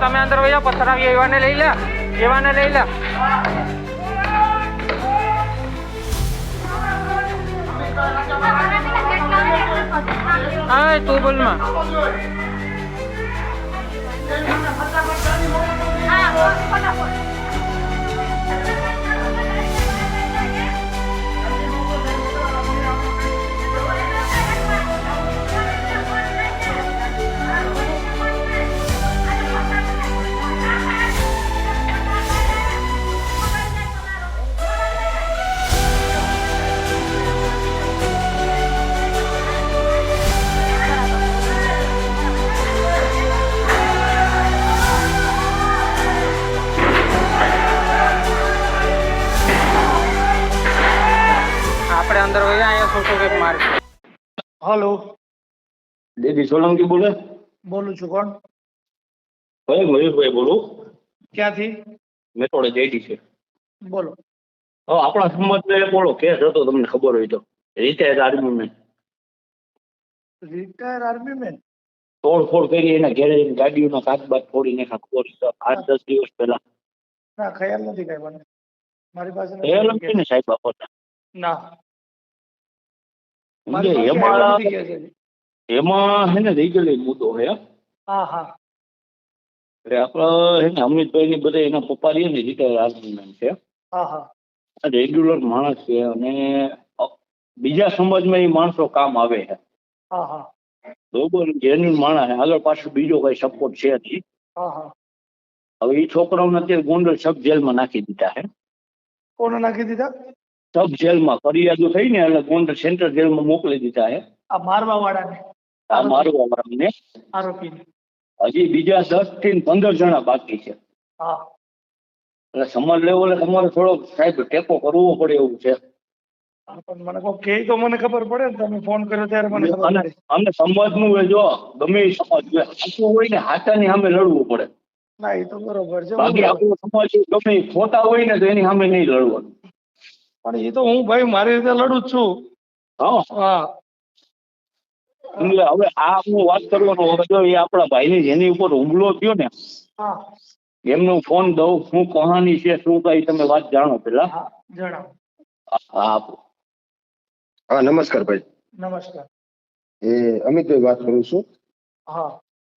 તમે અંદર વહી જાઓ પથ્થર આવી એવાને લઈ લે, એવાને લઈ લે. હા તું બોલમાં અહીંયા શું શું કંઈક મારી હલો. દેદી સોલંકી બોલે? બોલું છું કોણ? ભાઈ મયુરભાઈ બોલું. ક્યાંથી? મેટોડે જઈડી છે. બોલો. હવે આપણા સમાજને બોલો કેસ હતો તમને ખબર હોય તો. Retire army man retire army man તોડફોડ કરી એના ઘેરે ગાડીઓના કાચબાચ ફોડી નાખ્યા ખબર હોય આઠ દસ દિવસ પહેલા. ના ખ્યાલ નથી કઈ મને. મારી પાસે ખ્યાલ નથી ને સાહેબ આપણને ના. એમાં નથી કે છે. એમાં હે ને લીગલી મુદ્દો હે. હા હા. એટલે આપણે હે ને અમિતભાઈ ની બધા એના પપ્પા રહીએ ને રિટાયર આર્મી છે. હા હા. રેગ્યુલર માણસ છે અને બીજા સમાજમાં એ માણસો કામ આવે છે. હા હા. બરોબર? જેન્યુન માણસ આગળ પાછળ બીજો કઈ સપોર્ટ છે નહીં. હા હા. હવે એ છોકરાઓને અત્યારે ગોંડલ સબ જેલમાં નાખી દીધા હે કોને નાખી દીધા? સબ જેલમાં ફરિયાદો થઈ ને એટલે ગોંડલ સેન્ટ્રલ જેલમાં મોકલી દીધા છે. આ મારવા વાળાને આ મારવા વાળાને આરોપીને. હજી બીજા દસથી પંદર જણા બાકી છે. એટલે સમાજ લેવલે તમારે થોડો સાહેબ ટેકો કરવો પડે એવું છે. પણ મને કોઈ કહે તો મને ખબર પડે ને તમે ફોન કર્યો ત્યારે મને ખબર અને સમાજનું હોય જો ગમે એ સમાજ હોય હોય ને હાચાની સામે લડવું પડે. ના એ તો બરોબર છે. બાકી આપણો સમાજ ગમે ખોટા હોય ને તો એની સામે નહીં લડવાનું. પણ એ તો હું ભાઈ મારી રીતે લડું જ છું. હા. હા. એટલે હવે આ હું વાત કરવાનો હવે જો એ આપણા ભાઈની જેની ઉપર હુમલો થયો ને એમનો ફોન દઉં શું કહાની છે શું કઈ તમે વાત જાણો પેલા હા હા હા નમસ્કાર ભાઈ. નમસ્કાર. એ અમિતભાઈ વાત કરું છું. હા.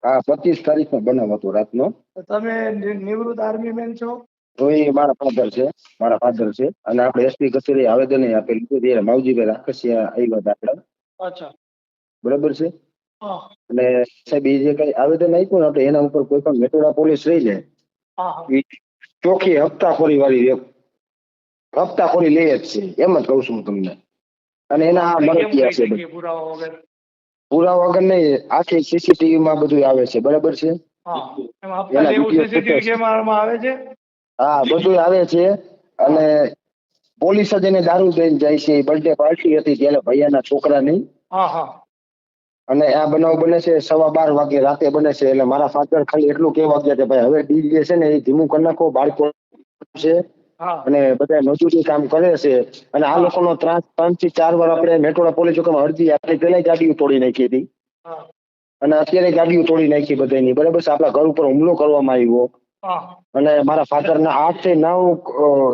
આ પચીસ તારીખનો બનાવ હતો રાતનો. તમે નિ- નિવૃત્ત આર્મી મેન છો? તો એ મારા ફાધર છે મારા ફાધર છે. અને આપણે એસપી કચેરી આવેદન આપેલું હતું ત્યારે માવજીભાઈ રાકસિયા આવ્યા હતા આપણે. અચ્છા. બરાબર છે? અને સાહેબ એ જે કઈ આવેદન આપ્યું ને આપણે એના ઉપર કોઈ પણ મેટોડા પોલીસ રહી એ ચોખ્ખી હપ્તાખોરી વાળી હપ્તાખોરી લે જ છે. એમ જ કહું છું હું તમને. અને એના આ મળતિયા છે પુરાવા વગર? નહીં આખી સીસીટીવી માં બધું આવે છે. બરાબર છે? એમાં આવે છે? હા બધું આવે છે. અને પોલીસ જ એને દારૂ દઈને જાય છે. બર્થડે પાર્ટી હતી ત્યારે ભૈયાના છોકરાની. અને આ બનાવ બને છે સવા બાર વાગે રાતે બને છે. એટલે મારા ફાધર ખાલી એટલું કહેવા ગયા કે ભાઈ હવે ડીજે છે ને એ ધીમું કરી નાખો બાળકો છે. અને બધા મજૂરી કામ કરે છે. અને આ લોકોનો ત્રાસ ત્રણથી ચાર વાર આપણે મેટોડા પોલીસ ચોકમાં અરજી આપણી પેલા ગાડીઓ તોડી નાખી હતી. અને અત્યારે ગાડીઓ તોડી નાખી બધાની બરાબર છે? આપણા ઘર ઉપર હુમલો કરવામાં આવ્યો. અને મારા ફાધર ના આઠથી નવ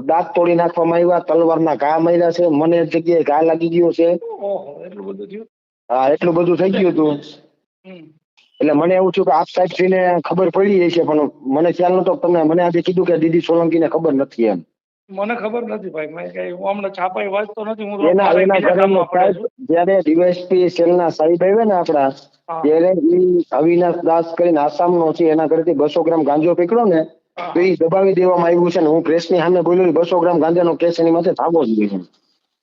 દાંત તોડી નાખવામાં આવ્યા તલવારના ઘા માર્યા છે મને એક જગ્યાએ ઘા લાગી ગયો છે. એટલું બધું થયું? હા એટલું બધું થઈ ગયું હતું. એટલે મને એવું થયું કે આપ સાહેબ શ્રીને ખબર પડી છે પણ મને ખ્યાલ નતો તમે તમને મને આજે કીધું કે દીદી સોલંકીને ખબર નથી એમ. મને ખબર નથી ભાઈ મેં કઈ હું હમણાં છાપાઈ વાંચતો નથી હું એના એના બીજા ઘરે કામમાં પડે સાહેબ જ્યારે ડીવાયસપી સેલના સાહેબ આવ્યા ને આપડા ત્યારે ઈ અવિનાશ દાસ કરીને આસામનો છે એના ઘરેથી બસો ગ્રામ ગાંજો પકડ્યો ને તો એ દબાવી દેવામાં આવ્યું છે ને હું પ્રેસની સામે બોલ્યો બસો ગ્રામ ગાંજાનો કેસ એની માથે થાવો જ જોઈએ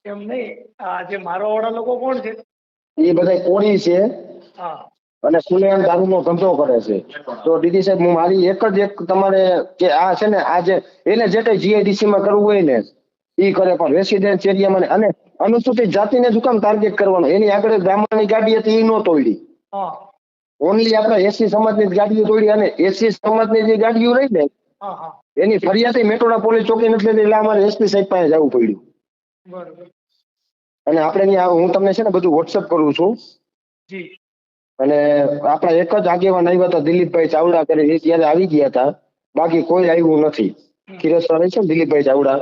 એમ નહીં આ જે મારો વાળા લોકો કોણ છે? એ બધા કોળી છે. હા. અને ખુલ્લેઆમ દારૂનો ધંધો કરે છે. તો ડીડી સાહેબ હું મારી એક જ એક તમારે કે આ છે ને આ જે એને જે કઈ જીઆઈડીસી માં કરવું હોય ને એ કરે. પણ રેસિડેન્સ એરિયામાં અને અનુસૂચિત જાતિને શું કામ ટાર્ગેટ કરવાનો. એની આગળ બ્રાહ્મણની ગાડી હતી એ નો તોડી. ઓનલી આપણે એસી સમાજની જ ગાડીઓ તોડી અને એસી સમાજની જે ગાડીઓ રહી ને એની ફરિયાદ મેટોડા પોલીસ ચોકી નથી એટલે અમારે એસપી સાહેબ પાસે જવું પડ્યું. બરાબર. અને આપણે હું તમને છે ને બધું વોટ્સઅપ કરું છું. જી. અને આપણા એક જ આગેવાન આવ્યા હતા દિલીપભાઈ ચાવડા કરી એ ત્યારે આવી ગયા હતા. બાકી કોઈ આવ્યું નથી. રહે છે દિલીપભાઈ ચાવડા.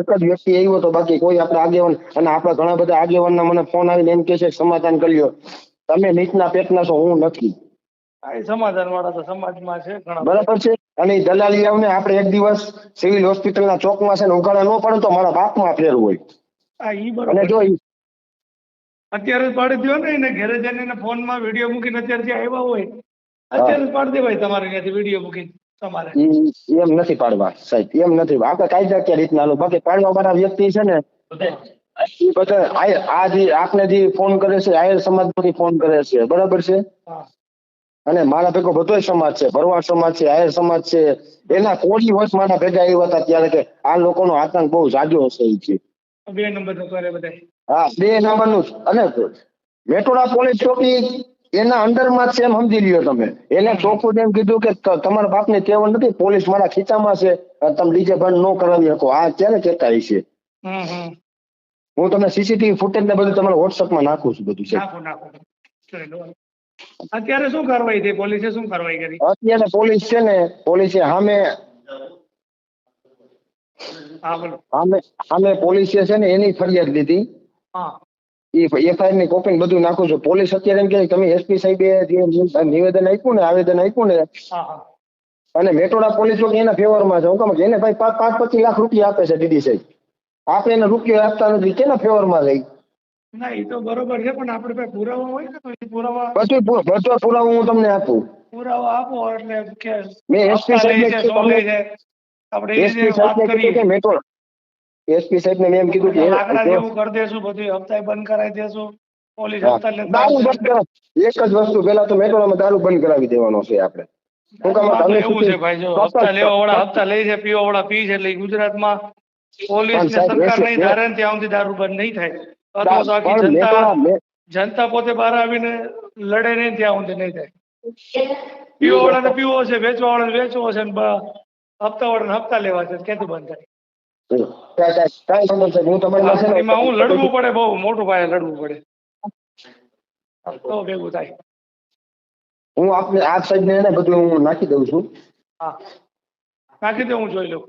એક જ વ્યક્તિ આવ્યો તો બાકી કોઈ આપણા આગેવાન. અને આપણા ઘણા બધા આગેવાનના મને ફોન આવીને એમ કે છે સમાધાન કરી લ્યો તમે નીચના પેટના છો હું નથી. સમાધાન વાળા તો સમાજમાં છે બરાબર છે? અને દલાલી દલાલિયાઓને આપણે એક દિવસ સિવિલ હોસ્પિટલના ચોકમાં છે ને ઉઘાડા ન પડે તો મારા બાપમાં ફેર હોય. અને જો અત્યારે જ પાડી દો ને એને ઘરે જઈને એને ફોનમાં વીડિયો મૂકીને અત્યારે જે આવ્યા હોય અત્યારે જ પાડી દેવાય તમારે ત્યાંથી વીડિયો મૂકીને તમારે. એમ નથી પાડવા સાહેબ એમ નથી. આપણે કાયદાકીય રીતના હાલો બાકી પાડવા વાળા વ્યક્તિ છે ને બધા આ- જે આપને જે ફોન કરે છે આયર સમાજમાંથી ફોન કરે છે બરાબર છે? અને મારા ભેગો બધોય સમાજ છે ભરવાડ સમાજ છે આયર સમાજ છે એના કોળી વર્ષ મારા ભેગા આવ્યા હતા ત્યારે કે આ લોકોનો આતંક બહુ જાજો હશે એ છે બે નંબર કરે બધા હા બે નંબરનું. અને મેટોડા પોલીસ ચોકી એના અંડરમાં જ છે એમ સમજી લ્યો તમે. એને ચોખ્ખું એમ કીધું કે તમારા તમારા બાપની ટેવ નથી પોલીસ મારા ખીચામાં છે તમે ડીજે બંધ ન કરાવી શકો. આ ક્યારે કહેતા હશે હમ હું તમને સીસીટીવી ફૂટેજ ને બધું તમારા વોટ્સઅપમાં નાખું છું બધું છે. અત્યારે શું કાર્યવાહી થઈ? પોલીસે શું કાર્યવાહી કરી? અત્યારે પોલીસ છે ને પોલીસે સામે સામે પોલીસે છે ને એની ફરિયાદ લીધી. એ એફઆઈઆરની કોપી બધું નાખું છું. પોલીસ અત્યારે એમ કે તમે એસપી સાહેબે જે નિવેદન આપ્યું ને આવેદન આપ્યું ને હા હા. અને મેટોડા પોલીસ ચોકી એના ફેવરમાં છે. હું કહું કે એને ભાઈ પાંચ પાંચ પચીસ લાખ રૂપિયા આપે છે ડીડી સાહેબ. આપણે એને રૂપિયા આપતા નથી. કેના ફેવરમાં લઈ ના એ તો બરોબર છે પણ આપણે પાસે પુરાવા હોય ને તો એ પુરાવા? બધું બધો પુરાવો હું તમને આપું. પુરાવા આપો એટલે કે મેં. આપણે એસપી કે મેટોડા એસપી સાહેબને મેં એમ કીધું કે લાકડા જો- જેવું કરી દેશું બધું હપ્તા બંધ કરાવી દેશું. પોલીસ હા, હપ્તા લેતા દારૂ હશે. બંધ કરા એક જ વસ્તુ પેલા તો મેટોડામાં દારૂ બંધ કરાવી દેવાનો છે આપણે. શું કામ આમાં તો તમે એવું છે ભાઈ જો ચોક્કસ- હપ્તા લેવા વાળા હપ્તા લે છે પીવા વાળા પી છે એટલે ગુજરાતમાં પોલીસ પણ ને સાહેબ, સરકાર એ- નહીં એ- ધારે ને ત્યાં સુધી દારૂ બંધ નહીં થાય. અથવા તો આખી પણ જનતા મેટોડા મે- જનતા પોતે બહાર આવીને લડે નહીં ત્યાં સુધી નહીં થાય. પીવા વાળાને પીવો છે વેચવા વાળાને વેચવો છે ને બ- હપ્તા વાળાને હપ્તા લેવા છે ક્યાંથી બંધ થાય? હું તમારી એમાં હું લડવું પડે બહુ મોટું પાયે લડવું પડે. તો ભેગું થાય. હું આપને આ સાઈડ ને એને બધું હું નાખી દઉં છું. હા. નાખી દઉં હું જોઈ લઉં.